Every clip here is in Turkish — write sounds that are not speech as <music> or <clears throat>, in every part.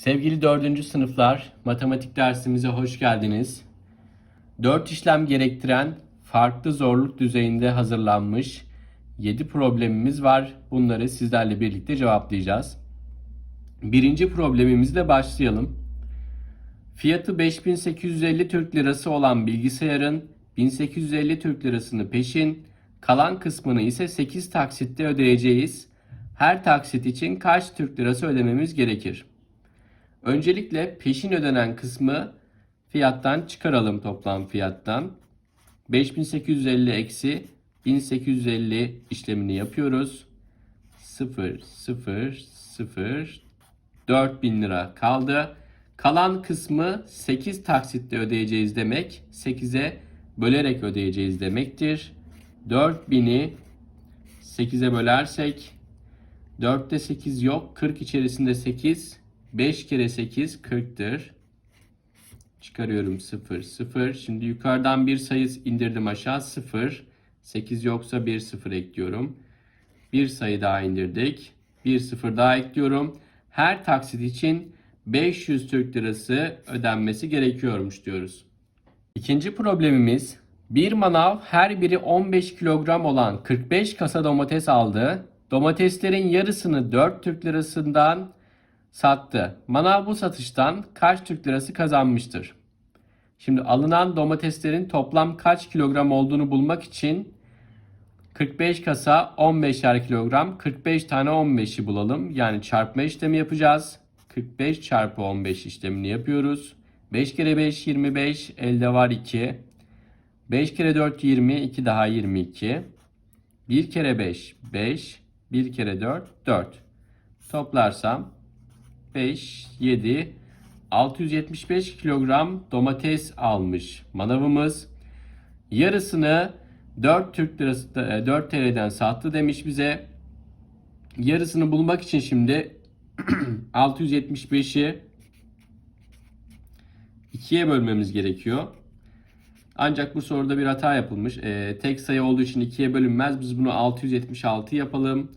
Sevgili dördüncü sınıflar, matematik dersimize hoş geldiniz. Dört işlem gerektiren farklı zorluk düzeyinde hazırlanmış 7 problemimiz var. Bunları sizlerle birlikte cevaplayacağız. Birinci problemimizle başlayalım. Fiyatı 5850 Türk Lirası olan bilgisayarın 1850 Türk Lirasını peşin, kalan kısmını ise 8 taksitte ödeyeceğiz. Her taksit için kaç Türk Lirası ödememiz gerekir? Öncelikle peşin ödenen kısmı fiyattan çıkaralım toplam fiyattan. 5850 eksi 1850 işlemini yapıyoruz. 0 0 0 4000 lira kaldı. Kalan kısmı 8 taksitle ödeyeceğiz demek. 8'e bölerek ödeyeceğiz demektir. 4000'i 8'e bölersek 4'te 8 yok. 40 içerisinde 8. 5 kere 8 40'tır. Çıkarıyorum 0 0. Şimdi yukarıdan bir sayı indirdim aşağı 0. 8 yoksa 1 0 ekliyorum. Bir sayı daha indirdik. Bir 0 daha ekliyorum. Her taksit için 500 Türk Lirası ödenmesi gerekiyormuş diyoruz. İkinci problemimiz bir manav her biri 15 kilogram olan 45 kasa domates aldı. Domateslerin yarısını 4 Türk Lirasından sattı. Manav bu satıştan kaç Türk Lirası kazanmıştır? Şimdi alınan domateslerin toplam kaç kilogram olduğunu bulmak için 45 kasa 15'er kilogram 45 tane 15'i bulalım. Yani çarpma işlemi yapacağız. 45 çarpı 15 işlemini yapıyoruz. 5 kere 5 25 elde var 2. 5 kere 4 20 2 daha 22. 1 kere 5 5 1 kere 4 4. Toplarsam 5 7 675 kilogram domates almış manavımız. Yarısını 4 Türk lirası 4 TL'den sattı demiş bize. Yarısını bulmak için şimdi <clears throat> 675'i 2'ye bölmemiz gerekiyor. Ancak bu soruda bir hata yapılmış. Ee, tek sayı olduğu için 2'ye bölünmez. Biz bunu 676 yapalım.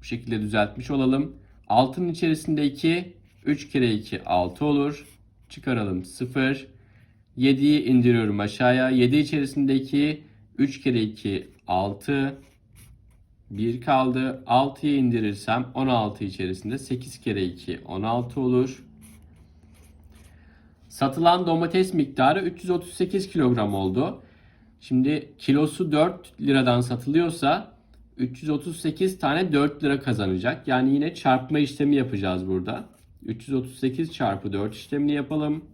Bu şekilde düzeltmiş olalım. 6'nın içerisinde 2, 3 kere 2 6 olur. Çıkaralım 0. 7'yi indiriyorum aşağıya. 7 içerisinde 2, 3 kere 2 6. 1 kaldı. 6'yı indirirsem 16 içerisinde 8 kere 2 16 olur. Satılan domates miktarı 338 kilogram oldu. Şimdi kilosu 4 liradan satılıyorsa 338 tane 4 lira kazanacak. Yani yine çarpma işlemi yapacağız burada. 338 çarpı 4 işlemini yapalım.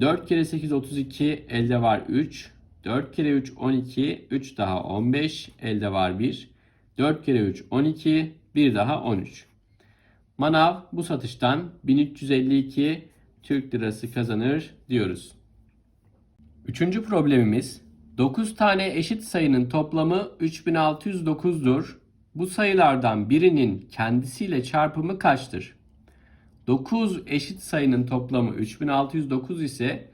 4 kere 8 32 elde var 3. 4 kere 3 12 3 daha 15 elde var 1. 4 kere 3 12 bir daha 13. Manav bu satıştan 1352 Türk lirası kazanır diyoruz. Üçüncü problemimiz 9 tane eşit sayının toplamı 3609'dur. Bu sayılardan birinin kendisiyle çarpımı kaçtır? 9 eşit sayının toplamı 3609 ise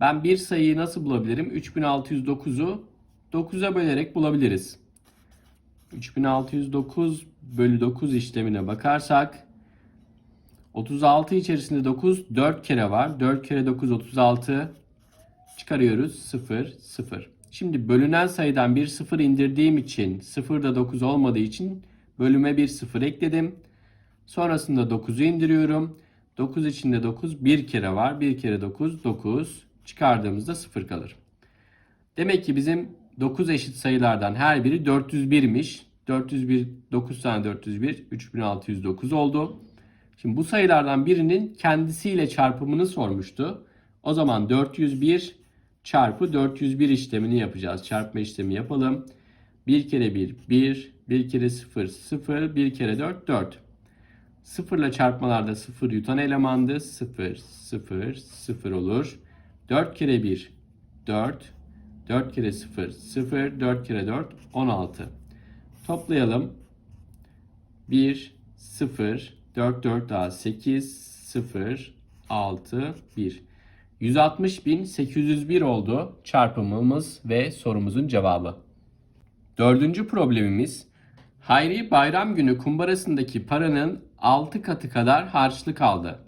ben bir sayıyı nasıl bulabilirim? 3609'u 9'a bölerek bulabiliriz. 3609 bölü 9 işlemine bakarsak 36 içerisinde 9 4 kere var. 4 kere 9 36 çıkarıyoruz 0 0. Şimdi bölünen sayıdan bir 0 indirdiğim için 0 da 9 olmadığı için bölüme bir 0 ekledim. Sonrasında 9'u indiriyorum. 9 içinde 9 bir kere var. 1 kere 9 9. Çıkardığımızda 0 kalır. Demek ki bizim 9 eşit sayılardan her biri 401'miş. 401 9 tane 401 3609 oldu. Şimdi bu sayılardan birinin kendisiyle çarpımını sormuştu. O zaman 401 çarpı 401 işlemini yapacağız. Çarpma işlemi yapalım. 1 kere 1 1, 1 kere 0 0, 1 kere 4 4. 0 ile çarpmalarda 0 yutan elemandı. 0 0 0 olur. 4 kere 1 4, 4 kere 0 0, 4 kere 4 16. Toplayalım. 1 0 4 4 daha 8 0 6 1. 160.801 oldu çarpımımız ve sorumuzun cevabı. Dördüncü problemimiz Hayri bayram günü kumbarasındaki paranın 6 katı kadar harçlık aldı.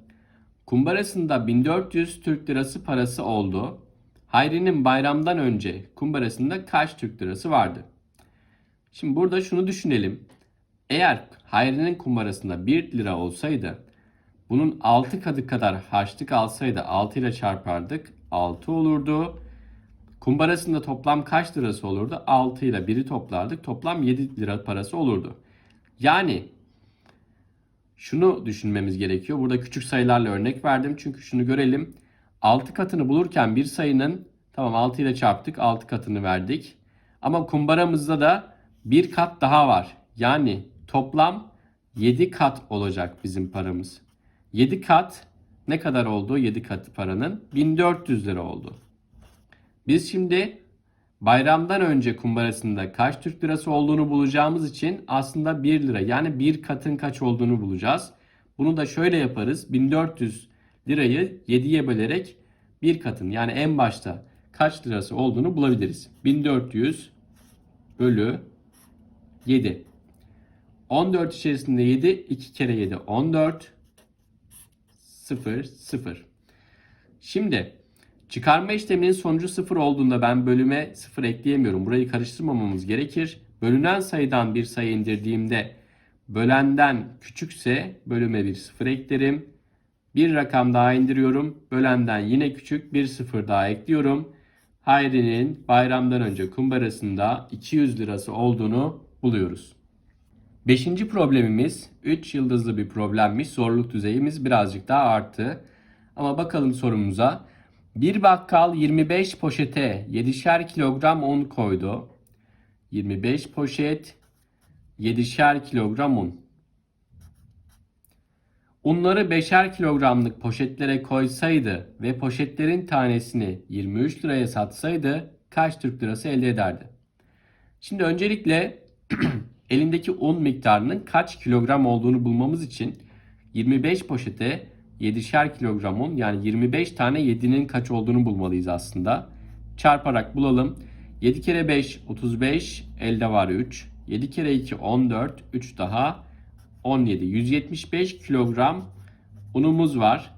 Kumbarasında 1400 Türk lirası parası oldu. Hayri'nin bayramdan önce kumbarasında kaç Türk lirası vardı? Şimdi burada şunu düşünelim. Eğer Hayri'nin kumbarasında 1 lira olsaydı bunun 6 katı kadar harçlık alsaydı 6 ile çarpardık 6 olurdu. Kumbarasında toplam kaç lirası olurdu? 6 ile 1'i toplardık. Toplam 7 lira parası olurdu. Yani şunu düşünmemiz gerekiyor. Burada küçük sayılarla örnek verdim. Çünkü şunu görelim. 6 katını bulurken bir sayının tamam 6 ile çarptık 6 katını verdik. Ama kumbaramızda da bir kat daha var. Yani toplam 7 kat olacak bizim paramız. 7 kat ne kadar oldu 7 kat paranın? 1400 lira oldu. Biz şimdi bayramdan önce kumbarasında kaç Türk lirası olduğunu bulacağımız için aslında 1 lira yani bir katın kaç olduğunu bulacağız. Bunu da şöyle yaparız. 1400 lirayı 7'ye bölerek bir katın yani en başta kaç lirası olduğunu bulabiliriz. 1400 bölü 7. 14 içerisinde 7 2 kere 7 14 0 0. Şimdi çıkarma işleminin sonucu 0 olduğunda ben bölüme 0 ekleyemiyorum. Burayı karıştırmamamız gerekir. Bölünen sayıdan bir sayı indirdiğimde bölenden küçükse bölüme bir 0 eklerim. Bir rakam daha indiriyorum. Bölenden yine küçük bir 0 daha ekliyorum. Hayri'nin bayramdan önce kumbarasında 200 lirası olduğunu buluyoruz. Beşinci problemimiz 3 yıldızlı bir problemmiş. Zorluk düzeyimiz birazcık daha arttı. Ama bakalım sorumuza. Bir bakkal 25 poşete 7'şer kilogram un koydu. 25 poşet 7'şer kilogram un. Unları 5'er kilogramlık poşetlere koysaydı ve poşetlerin tanesini 23 liraya satsaydı kaç Türk lirası elde ederdi? Şimdi öncelikle <clears throat> elindeki un miktarının kaç kilogram olduğunu bulmamız için 25 poşete 7'şer kilogram un yani 25 tane 7'nin kaç olduğunu bulmalıyız aslında. Çarparak bulalım. 7 kere 5 35 elde var 3. 7 kere 2 14 3 daha 17 175 kilogram unumuz var.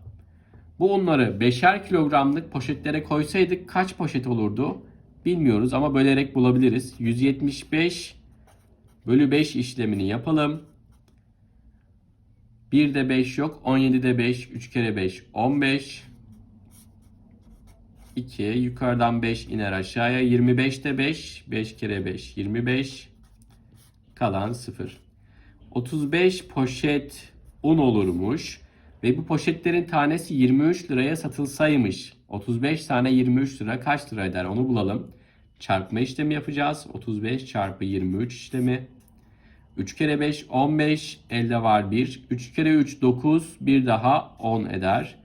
Bu unları 5'er kilogramlık poşetlere koysaydık kaç poşet olurdu? Bilmiyoruz ama bölerek bulabiliriz. 175 bölü 5 işlemini yapalım. 1'de 5 yok. 17'de 5. 3 kere 5 15. 2 yukarıdan 5 iner aşağıya. 25'te 5. 5 kere 5 25. Kalan 0. 35 poşet un olurmuş. Ve bu poşetlerin tanesi 23 liraya satılsaymış. 35 tane 23 lira kaç lira eder onu bulalım. Çarpma işlemi yapacağız. 35 çarpı 23 işlemi. 3 kere 5 15 elde var 1. 3 kere 3 9 bir daha 10 eder.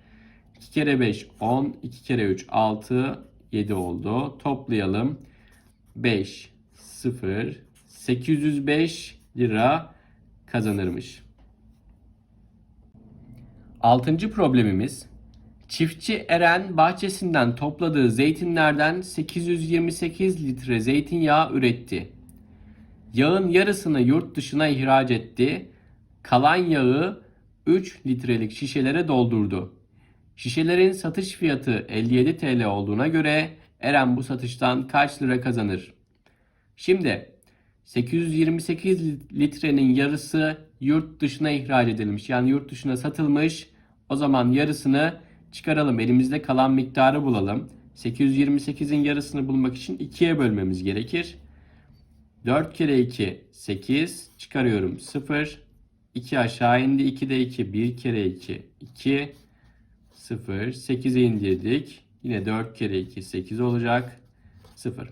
2 kere 5 10 2 kere 3 6 7 oldu. Toplayalım. 5 0 805 lira kazanırmış. Altıncı problemimiz Çiftçi Eren bahçesinden topladığı zeytinlerden 828 litre zeytinyağı üretti. Yağın yarısını yurt dışına ihraç etti. Kalan yağı 3 litrelik şişelere doldurdu. Şişelerin satış fiyatı 57 TL olduğuna göre Eren bu satıştan kaç lira kazanır? Şimdi 828 litrenin yarısı yurt dışına ihraç edilmiş. Yani yurt dışına satılmış. O zaman yarısını çıkaralım. Elimizde kalan miktarı bulalım. 828'in yarısını bulmak için 2'ye bölmemiz gerekir. 4 kere 2 8 çıkarıyorum 0. 2 aşağı indi 2 de 2 1 kere 2 2 0 8'e indirdik. Yine 4 kere 2 8 olacak. 0.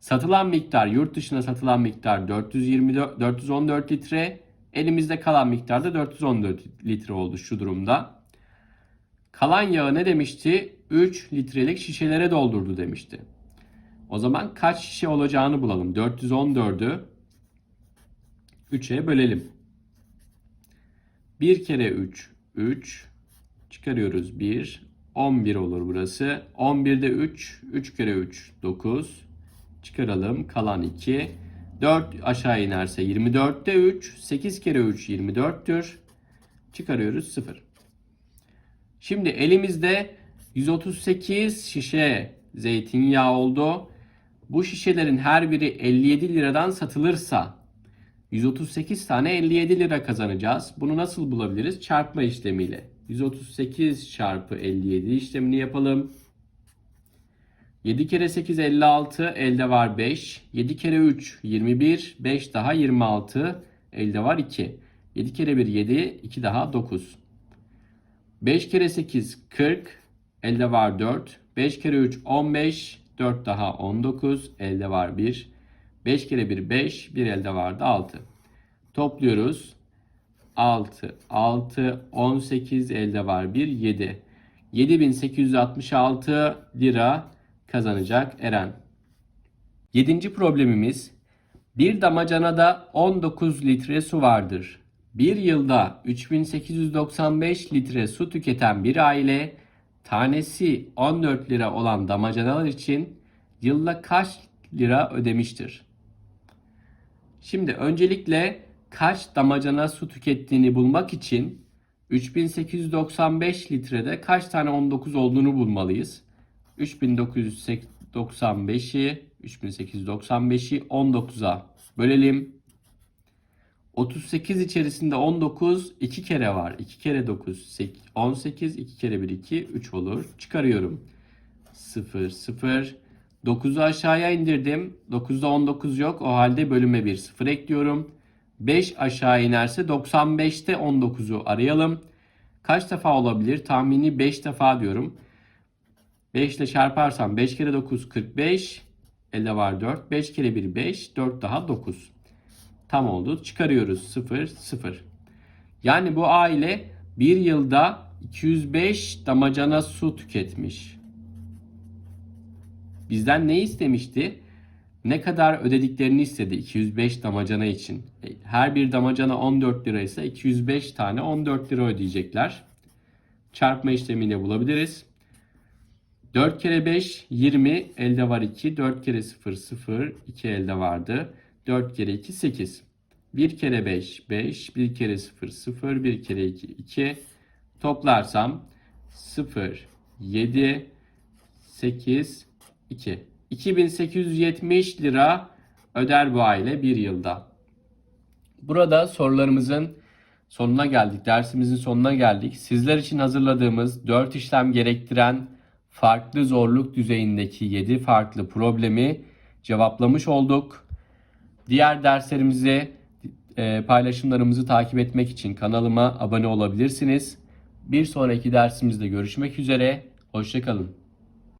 Satılan miktar yurt dışına satılan miktar 424 414 litre. Elimizde kalan miktar da 414 litre oldu şu durumda. Kalan yağı ne demişti? 3 litrelik şişelere doldurdu demişti. O zaman kaç şişe olacağını bulalım. 414'ü 3'e bölelim. 1 kere 3 3 çıkarıyoruz 1 11 olur burası. 11'de 3 3 kere 3 9 çıkaralım kalan 2 4 aşağı inerse 24'te 3 8 kere 3 24'tür. Çıkarıyoruz 0. Şimdi elimizde 138 şişe zeytinyağı oldu. Bu şişelerin her biri 57 liradan satılırsa 138 tane 57 lira kazanacağız. Bunu nasıl bulabiliriz? Çarpma işlemiyle. 138 çarpı 57 işlemini yapalım. 7 kere 8 56 elde var 5. 7 kere 3 21 5 daha 26 elde var 2. 7 kere 1 7 2 daha 9. 5 kere 8 40 elde var 4. 5 kere 3 15 4 daha 19 elde var 1. 5 kere 1 5 1 elde vardı 6. Topluyoruz. 6 6 18 elde var 1 7. 7866 lira kazanacak Eren. Yedinci problemimiz bir damacanada 19 litre su vardır. Bir yılda 3895 litre su tüketen bir aile tanesi 14 lira olan damacanalar için yılda kaç lira ödemiştir? Şimdi öncelikle kaç damacana su tükettiğini bulmak için 3895 litrede kaç tane 19 olduğunu bulmalıyız. 3995'i 3895'i 19'a bölelim. 38 içerisinde 19 2 kere var. 2 kere 9 18 2 kere 1 2 3 olur. Çıkarıyorum. 0 0 9'u aşağıya indirdim. 9'da 19 yok. O halde bölüme 1 0 ekliyorum. 5 aşağı inerse 95'te 19'u arayalım. Kaç defa olabilir? Tahmini 5 defa diyorum. 5 ile çarparsam 5 kere 9 45. Elde var 4. 5 kere 1 5. 4 daha 9. Tam oldu. Çıkarıyoruz 0 0. Yani bu aile bir yılda 205 damacana su tüketmiş. Bizden ne istemişti? Ne kadar ödediklerini istedi 205 damacana için. E, Her bir damacana 14 lira ise 205 tane 14 lira ödeyecekler. Çarpma işlemiyle bulabiliriz. 4 kere 5 20 elde var 2. 4 kere 0 0 2 elde vardı. 4 kere 2 8. 1 kere 5 5. 1 kere 0 0. 1 kere 2 2. Toplarsam 0 7 8 2. 2870 lira öder bu aile bir yılda. Burada sorularımızın sonuna geldik. Dersimizin sonuna geldik. Sizler için hazırladığımız 4 işlem gerektiren farklı zorluk düzeyindeki 7 farklı problemi cevaplamış olduk. Diğer derslerimizi, e, paylaşımlarımızı takip etmek için kanalıma abone olabilirsiniz. Bir sonraki dersimizde görüşmek üzere. Hoşçakalın.